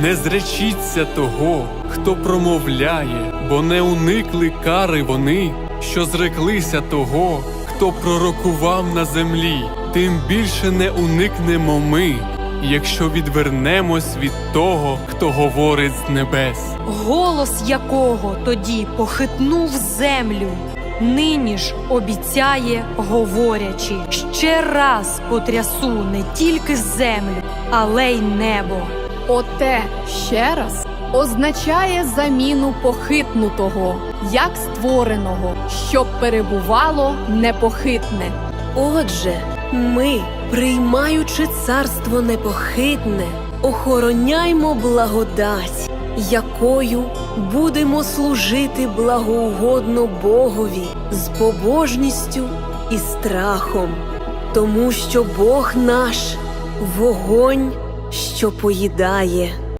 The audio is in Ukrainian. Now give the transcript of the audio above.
Не зречіться того, хто промовляє, бо не уникли кари вони, що зреклися того, хто пророкував на землі. Тим більше не уникнемо ми, якщо відвернемось від того, хто говорить з небес. голос якого тоді похитнув землю. Нині ж обіцяє, говорячи, ще раз потрясу не тільки землю, але й небо. Оте ще раз означає заміну похитнутого, як створеного, щоб перебувало непохитне. Отже, ми, приймаючи царство непохитне, охороняймо благодать, якою будемо служити благоугодно Богові з побожністю і страхом, тому що Бог наш вогонь, що поїдає.